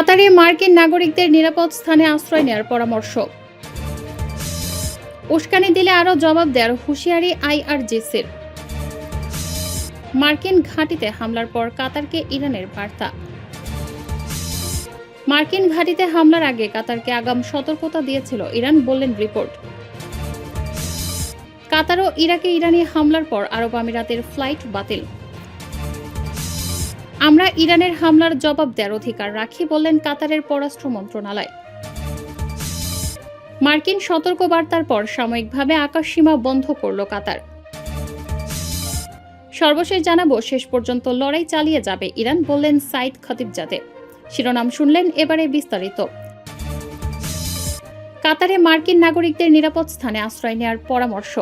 কাতারে মার্কিন নাগরিকদের নিরাপদ স্থানে আশ্রয় নেওয়ার পরামর্শ। উস্কানি দিলে আরও জবাব দেওয়ার হুঁশিয়ারি আইআরজিসির। মার্কিন ঘাঁটিতে হামলার পর কাতারকে ইরানের বার্তা। মার্কিন ঘাঁটিতে হামলার আগে কাতারকে আগাম সতর্কতা দিয়েছিল ইরান বললেন রিপোর্ট। কাতার ও ইরাকে ইরানি হামলার পর আরব আমিরাতের ফ্লাইট বাতিল। আমরা ইরানের হামলার জবাব দেওয়ার অধিকার রাখি বললেন কাতারের পররাষ্ট্র মন্ত্রণালয়। মার্কিন সতর্কবার্তার পর সাময়িকভাবে আকাশসীমা বন্ধ করল কাতার। সর্বশেষ জানাব, শেষ পর্যন্ত লড়াই চালিয়ে যাবে ইরান বললেন সাইদ খতিবজাদে। শিরোনাম শুনলেন এবারে বিস্তারিত। কাতারে মার্কিন নাগরিকদের নিরাপদ স্থানে আশ্রয় নেওয়ার পরামর্শ।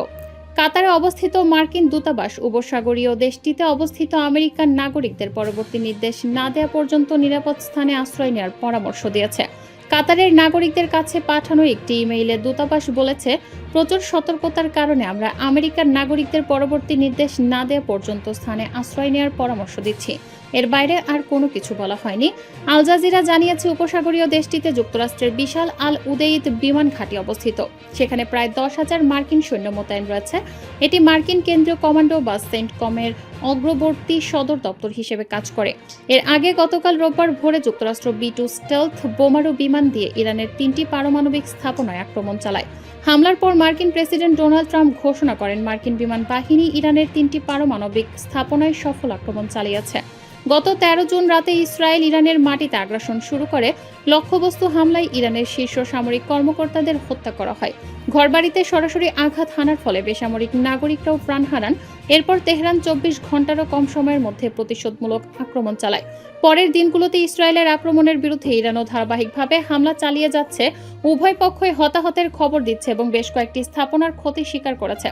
কাতারে অবস্থিত মার্কিন দূতাবাস উপসাগরীয় দেশটিতে অবস্থিত আমেরিকান নাগরিকদের পরবর্তী নির্দেশ না দেওয়া পর্যন্ত নিরাপদ স্থানে আশ্রয় নেওয়ার পরামর্শ দিয়েছে। কাতারের নাগরিকদের কাছে পাঠানো একটি ইমেইলে দূতাবাস বলেছে, প্রচুর সতর্কতার কারণে আমরা আমেরিকার নাগরিকদের পরবর্তী নির্দেশ না দেওয়া পর্যন্ত স্থানে আশ্রয় নেওয়ার পরামর্শ দিচ্ছি। এর বাইরে আর কোনো কিছু বলা হয়নি। আল জাজিরা জানিয়েছে, উপসাগরীয় দেশটিতে যুক্তরাষ্ট্রের বিশাল আল উদেইদ বিমান ঘাঁটি অবস্থিত। সেখানে প্রায় দশ হাজার মার্কিন সৈন্য মোতায়েন রয়েছে। এটি মার্কিন কেন্দ্রীয় কমান্ডো বা সেন্ট কমের অগ্রবর্তী সদর দপ্তর হিসেবে কাজ করে। এর আগে গতকাল রোববার ভোরে যুক্তরাষ্ট্র বি টু স্টেলথ বোমারু বিমান দিয়ে ইরানের তিনটি পারমাণবিক স্থাপনায় আক্রমণ চালায়। হামলার পর মার্কিন প্রেসিডেন্ট ডোনাল্ড ট্রাম্প ঘোষণা করেন, মার্কিন বিমান বাহিনী ইরানের তিনটি পারমাণবিক স্থাপনায় সফল আক্রমণ চালিয়েছে। গত তেরো জুন রাতে ইসরায়েল ইরানের মাটিতে আগ্রাসন শুরু করে লক্ষ্যবস্তু হামলায় ইরানের শীর্ষ সামরিক কর্মকর্তাদের হত্যা করা হয়। ঘরবাড়িতে সরাসরি আঘাত হানার ফলে বেসামরিক নাগরিকরাও প্রাণ হারান। এরপর তেহরান চব্বিশ ঘন্টারও কম সময়ের মধ্যে প্রতিশোধমূলক আক্রমণ চালায়। পরের দিনগুলোতে ইসরায়েলের আক্রমণের বিরুদ্ধে ইরানও ধারাবাহিকভাবে হামলা চালিয়ে যাচ্ছে। উভয় পক্ষই হতাহতের খবর দিচ্ছে এবং বেশ কয়েকটি স্থাপনার ক্ষতি স্বীকার করেছে।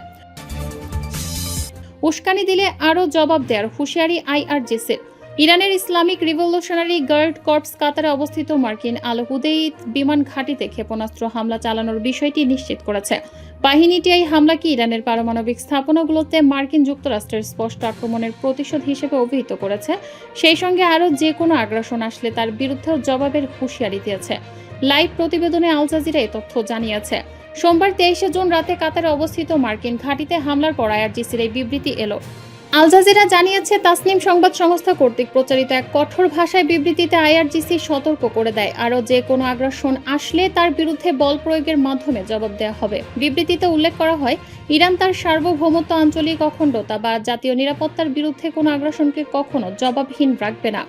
উস্কানি দিলে আরও জবাব দেওয়ার হুঁশিয়ারি আইআরজিসির। ইরানের ইসলামিক রিভলিউশনারি গার্ড কর্পস কাতারে অবস্থিত মার্কিন আল বিমান ঘাঁটিতে ক্ষেপণাস্ত্র হামলা চালানোর বিষয়টি নিশ্চিত করেছে। বাহিনীটি এই হামলাকে ইরানের পারমাণবিক স্থাপনাগুলোতে মার্কিন যুক্তরাষ্ট্রের স্পষ্ট আক্রমণের প্রতিশোধ হিসেবে অভিহিত করেছে। সেই সঙ্গে আরও যে কোনো আগ্রাসন আসলে তার বিরুদ্ধেও জবাবের হুঁশিয়ারি দিয়েছে। লাইভ প্রতিবেদনে আল জাজিরা এই তথ্য জানিয়েছে। সোমবার তেইশে জুন রাতে কাতারে অবস্থিত মার্কিন ঘাঁটিতে হামলার পর আইআরজিসির এই বিবৃতি এলো। আল জাজিরা জানিয়েছে, তাসনিম সংবাদ সংস্থা কর্তৃক প্রচারিত এক কঠোর ভাষায় বিবৃতিতে আইআরজিসি সতর্ক করে দেয়। আরও যে কোনো আগ্রাসন আসলে তার বিরুদ্ধে বল প্রয়োগের মাধ্যমে জবাব দেওয়া হবে। বিবৃতিতে উল্লেখ করা হয়, ইরান তার সার্বভৌমত্ব আঞ্চলিক অখণ্ডতা বা জাতীয় নিরাপত্তার বিরুদ্ধে কোনো আগ্রাসনকে কখনো জবাবহীন রাখবে না।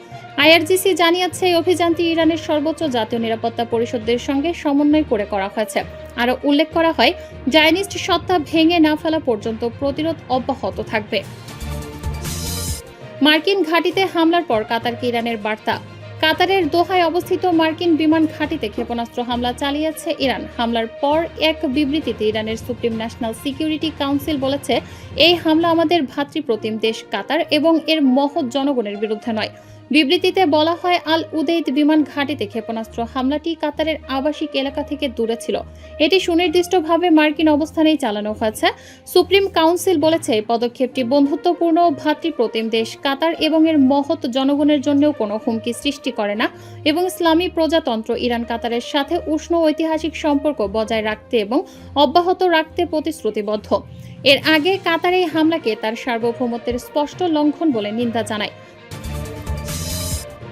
আইআরজিসি জানিয়েছে, এই অভিযানটি ইরানের সর্বোচ্চ জাতীয় নিরাপত্তা পরিষদের সঙ্গে সমন্বয় করে করা হয়েছে। আরও উল্লেখ করা হয়, জায়নিস্ট সত্তা ভেঙে না ফেলা পর্যন্ত প্রতিরোধ অব্যাহত থাকবে। মার্কিন ঘাঁটিতে হামলার পর কাতারকে ইরানের বার্তা। কাতারের দোহায় অবস্থিত মার্কিন বিমান ঘাঁটিতে ক্ষেপণাস্ত্র হামলা চালিয়েছে ইরান। হামলার পর এক বিবৃতিতে ইরানের সুপ্রিম ন্যাশনাল সিকিউরিটি কাউন্সিল বলেছে, এই হামলা আমাদের ভাতৃপ্রতিম দেশ কাতার এবং এর মহৎ জনগণের বিরুদ্ধে নয়। বিবৃতিতে বলা হয় আল উদেইদ বিমান ঘাঁটিতে ক্ষেপণাস্ত্র হামলাটি কাতারের আবাসিক এলাকা থেকে দূরে ছিল। এটি সুনির্দিষ্টভাবে মার্কিন অবস্থানেই চালানো হয়েছে। সুপ্রিম কাউন্সিল বলেছে, এই পদক্ষেপটি বন্ধুত্বপূর্ণ ভাতৃপ্রতিম দেশ কাতার এবং এর মহৎ জনগণের জন্যও কোনো হুমকি সৃষ্টি করে না এবং ইসলামী প্রজাতন্ত্র ইরান কাতারের সাথে উষ্ণ ঐতিহাসিক সম্পর্ক বজায় রাখতে এবং অব্যাহত রাখতে প্রতিশ্রুতিবদ্ধ। এর আগে কাতার এই হামলাকে তার সার্বভৌমত্বের স্পষ্ট লঙ্ঘন বলে নিন্দা জানায়।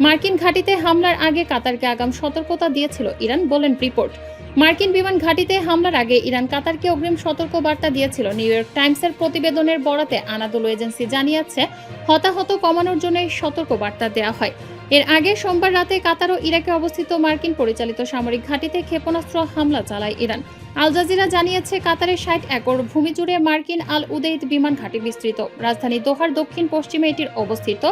মার্কিন ঘাঁটিতে হামলার আগে কাতারকে আগাম সতর্কতা দিয়েছিল ইরান, বলেন রিপোর্ট। মার্কিন বিমান ঘাঁটিতে হামলার আগে ইরান কাতারকে অগ্রিম সতর্ক বার্তা দিয়েছিল। নিউ ইয়র্ক টাইমসের প্রতিবেদনের বরাতে আনাদোল এজেন্সি জানিয়েছে, হতাহত কমানোর জন্য সতর্ক বার্তা দেওয়া হয়। এর আগে সোমবার রাতে কাতার ও ইরাকে অবস্থিত মার্কিন পরিচালিত সামরিক ঘাঁটিতে ক্ষেপণাস্ত্র হামলা চালায় ইরান। আল জাজিরা জানিয়েছে, কাতারের ষাট একর ভূমি জুড়ে মার্কিন আল উদেইদ বিমান ঘাঁটি বিস্তৃত। রাজধানী দোহার দক্ষিণ পশ্চিমে এটির অবস্থিত।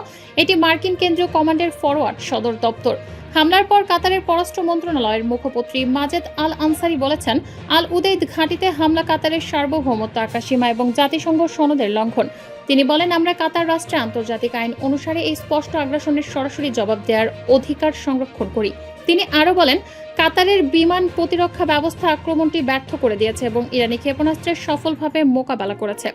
এটি মার্কিন কেন্দ্রীয় কমান্ডের ফরওয়ার্ড সদর দপ্তর। হামলার পর কাতারের পররাষ্ট্র মন্ত্রণালয়ের মুখপত্রী মাজেদ আল আনসারি বলেছেন আল উদেইদ ঘাঁটিতে হামলা কাতারের সার্বভৌমত্ব আকাশসীমা এবং জাতিসংঘ সনদের লঙ্ঘন। তিনি বলেন, আমরা কাতার রাষ্ট্রে আন্তর্জাতিক আইন অনুসারে এই স্পষ্ট আগ্রাসনের সরাসরি জবাব দেওয়ার অধিকার সংরক্ষণ করি। তিনি আরও বলেন, কাতারের বিমান প্রতিরক্ষা ব্যবস্থা আক্রমণটি ব্যর্থ করে দিয়েছে এবং ইরানি ক্ষেপণাস্ত্রের সফলভাবে মোকাবেলা করেছে।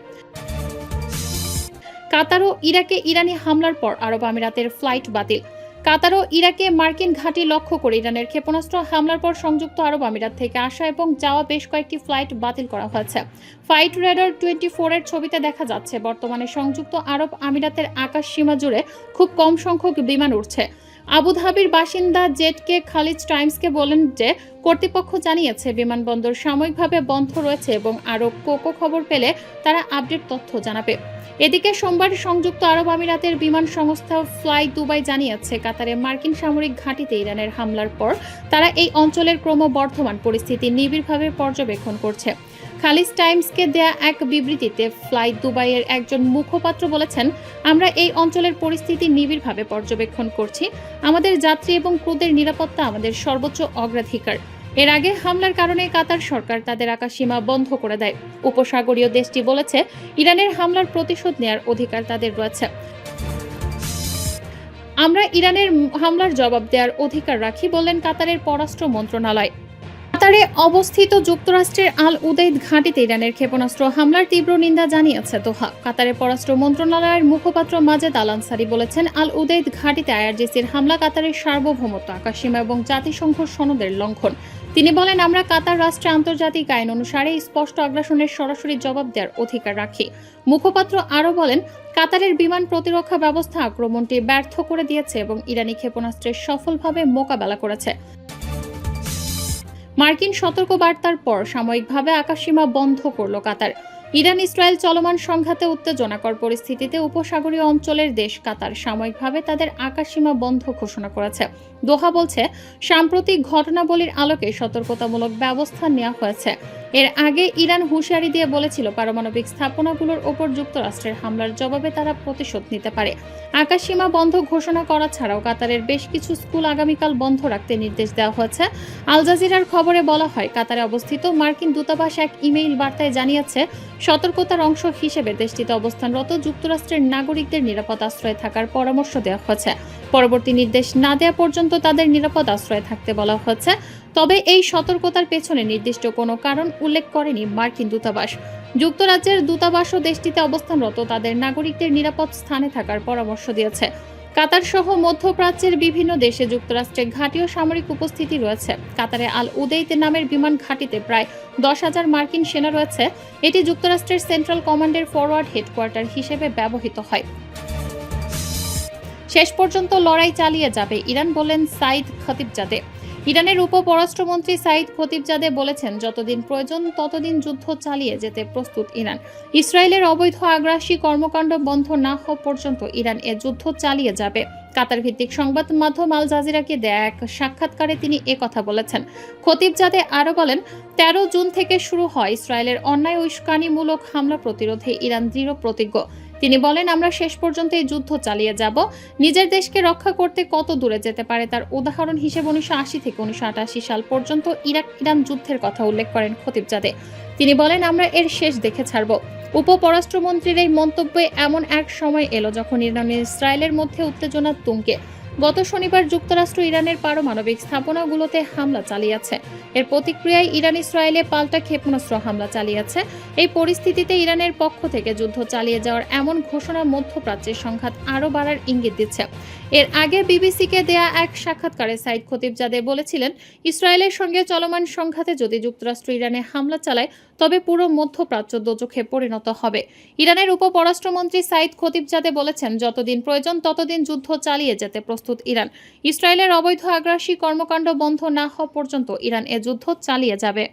কাতার ও ইরাকে ইরানি হামলার পর আরব আমিরাতের ফ্লাইট বাতিল। কাতার ও ইরাকে মার্কিন ঘাঁটি লক্ষ্য করে ইরানের ক্ষেপণাস্ত্র হামলার পর সংযুক্ত আরব আমিরাত থেকে আসা এবং যাওয়া বেশ কয়েকটি ফ্লাইট বাতিল করা হয়েছে। ফ্লাইট রেডার টোয়েন্টি ফোরের ছবিতে দেখা যাচ্ছে, বর্তমানে সংযুক্ত আরব আমিরাতের আকাশ সীমা জুড়ে খুব কম সংখ্যক বিমান উঠছে আবুধাবির বাসিন্দা জেটকে খালিজ টাইমসকে বলেন যে, কর্তৃপক্ষ জানিয়েছে, বিমানবন্দর সাময়িকভাবে বন্ধ রয়েছে এবং আরও কোকো খবর পেলে তারা আপডেট তথ্য জানাবে। এদিকে সোমবার সংযুক্ত আরব আমিরাতের বিমান সংস্থা ফ্লাই দুবাই জানিয়েছে, কাতারে মার্কিন সামরিক ঘাঁটিতে ইরানের হামলার পর তারা এই অঞ্চলের ক্রমবর্ধমান পরিস্থিতি নিবিড়ভাবে পর্যবেক্ষণ করছে। খালিজ টাইমসকে দেয়া এক বিবৃতিতে ফ্লাই দুবাইয়ের একজন মুখপাত্র বলেছেন, আমরা এই অঞ্চলের পরিস্থিতি নিবিড়ভাবে পর্যবেক্ষণ করছি। আমাদের যাত্রী এবং ক্রুদের নিরাপত্তা আমাদের সর্বোচ্চ অগ্রাধিকার। এর আগে হামলার কারণে কাতার সরকার তাদের আকাশসীমা বন্ধ করে দেয়। উপসাগরীয় দেশটি বলেছে, ইরানের হামলার প্রতিশোধ নেয়ার অধিকার তাদের রয়েছে। আমরা ইরানের হামলার জবাব দেওয়ার অধিকার রাখি বললেন কাতারের পররাষ্ট্র মন্ত্রণালয়। কাতারে অবস্থিত যুক্তরাষ্ট্রের আল উদেইদ ঘাঁটিতে ইরানের ক্ষেপণাস্ত্র হামলার তীব্র নিন্দা জানিয়েছে দোহা। কাতারের পররাষ্ট্র মন্ত্রণালয়ের মুখপাত্র মাজেদ আল আনসারি বলেছেন, আল উদেইদ ঘাঁটিতে আইআরজিসির হামলা কাতারের সার্বভৌমত্ব, আকাশসীমা এবং জাতিসংঘ সনদের লঙ্ঘন। তিনি বলেন, আমরা কাতার রাষ্ট্রে আন্তর্জাতিক আইন অনুসারে স্পষ্ট আগ্রাসনের সরাসরি জবাব দেওয়ার অধিকার রাখি। মুখপাত্র আরও বলেন, কাতারের বিমান প্রতিরক্ষা ব্যবস্থা আক্রমণটি ব্যর্থ করে দিয়েছে এবং ইরানি ক্ষেপণাস্ত্রের সফলভাবে মোকাবেলা করেছে। মার্কিন সতর্ক বার্তার পর সাময়িকভাবে আকাশসীমা বন্ধ করল কাতার। ইরান ইসরায়েল চলমান সংঘাতে উত্তেজনাকর পরিস্থিতিতে উপসাগরীয় অঞ্চলের দেশ কাতার সাময়িকভাবে তাদের আকাশসীমা বন্ধ ঘোষণা করেছে। দোহা বলছে, সাম্প্রতিক ঘটনাবলীর আলোকে সতর্কতামূলক ব্যবস্থা নেওয়া হয়েছে। এর আগে ইরান হুঁশিয়ারি দিয়ে বলেছিল পারমাণবিক স্থাপনাগুলোর ওপর যুক্তরাষ্ট্রের হামলার জবাবে তারা প্রতিশোধ নিতে পারে। আকাশসীমা বন্ধ ঘোষণা করা ছাড়াও কাতারের বেশ কিছু স্কুল আগামীকাল বন্ধ রাখতে নির্দেশ দেওয়া হয়েছে। আল জাজিরার খবরে বলা হয়, কাতারে অবস্থিত মার্কিন দূতাবাস এক ইমেইল বার্তায় জানিয়েছে, সতর্কতার অংশ হিসেবে দেশটিতে অবস্থানরত যুক্তরাষ্ট্রের নাগরিকদের নিরাপদ আশ্রয়ে থাকার পরামর্শ দেওয়া হয়েছে। পরবর্তী নির্দেশ না দেওয়া পর্যন্ত তাদের নিরাপদ আশ্রয়ে থাকতে বলা হয়েছে। তবে এই সতর্কতার পেছনে নির্দিষ্ট কোনো কারণ উল্লেখ করেনি মার্কিন দূতাবাস। যুক্তরাজ্যের দূতাবাসও দেশটিতে অবস্থানরত তাদের নাগরিকদের নিরাপদ স্থানে থাকার পরামর্শ দিয়েছে। কাতার সহ মধ্যপ্রাচ্যের বিভিন্ন দেশে যুক্তরাষ্ট্রের ঘাঁটি ও সামরিক উপস্থিতি রয়েছে। কাতারে আল উদেইতে নামের বিমান ঘাঁটিতে প্রায় দশ হাজার মার্কিন সেনা রয়েছে। এটি যুক্তরাষ্ট্রের সেন্ট্রাল কমান্ডের ফরওয়ার্ড হেডকোয়ার্টার হিসেবে ব্যবহৃত হয়। শেষ পর্যন্ত লড়াই চালিয়ে যাবে ইরান বললেন সাইদ খতিবজাদে। ইরানের উপপরাষ্ট্রমন্ত্রী সাইদ খতিবজাদে বলেছেন, যতদিন প্রয়োজন, ততদিন যুদ্ধ চালিয়ে যেতে প্রস্তুত ইরান। ইসরায়েলের অবৈধ আগ্রাসী কর্মকাণ্ড বন্ধ না হওয়া পর্যন্ত ইরান এ যুদ্ধ চালিয়ে যাবে। কাতার ভিত্তিক সংবাদ মাধ্যম আল জাজিরাকে দেয়া এক সাক্ষাৎকারে তিনি এ কথা বলেছেন। খতিব খতিবজাদে আরও বলেন, তেরো জুন থেকে শুরু হয় ইসরায়েলের অন্যায় উস্কানিমূলক হামলা প্রতিরোধে ইরান দৃঢ় প্রতিজ্ঞ। তিনি বলেন, আমরা শেষ পর্যন্ত এই যুদ্ধ চালিয়ে যাব। নিজের দেশকে রক্ষা করতে কত দূরে যেতে পারে তার উদাহরণ হিসেবে উনিশশো আশি থেকে উনিশশো আটাশি সাল পর্যন্ত ইরাক ইরান যুদ্ধের কথা উল্লেখ করেন খতিবজাদে তিনি বলেন, আমরা এর শেষ দেখে ছাড়ব। উপ পররাষ্ট্রমন্ত্রীর এই মন্তব্যে এমন এক সময় এলো যখন ইরান ইসরায়েলের মধ্যে উত্তেজনার তুঙ্গে। গত শনিবার যুক্তরাষ্ট্র ইরানের পারমাণবিক স্থাপনাগুলোতে হামলা চালিয়েছে। এর প্রতিক্রিয়ায় ইরান ইসরায়েলে পাল্টা ক্ষেপণাস্ত্র হামলা চালিয়েছে। এই পরিস্থিতিতে ইরানের পক্ষ থেকে যুদ্ধ চালিয়ে যাওয়ার এমন ঘোষণা মধ্যপ্রাচ্যের সংঘাত আরও বাড়ার ইঙ্গিত দিচ্ছে। এর আগে বিবিসিকে দেয়া এক সাক্ষাৎকারে সাইদ খতিবজাদে বলেছিলেন, ইসরায়েলের সঙ্গে চলমান সংঘাতে যদি যুক্তরাষ্ট্র ইরানে হামলা চালায়, তবে পুরো মধ্যপ্রাচ্য দোজখে পরিণত হবে। ইরানের উপ পররাষ্ট্রমন্ত্রী সাইদ খতিবজাদে বলেছেন, যতদিন প্রয়োজন ততদিন যুদ্ধ চালিয়ে যেতে প্রস্তুত ইরান। ইসরায়েলের অবৈধ আগ্রাসী কর্মকাণ্ড বন্ধ না হওয়া পর্যন্ত ইরান এ যুদ্ধ চালিয়ে যাবে।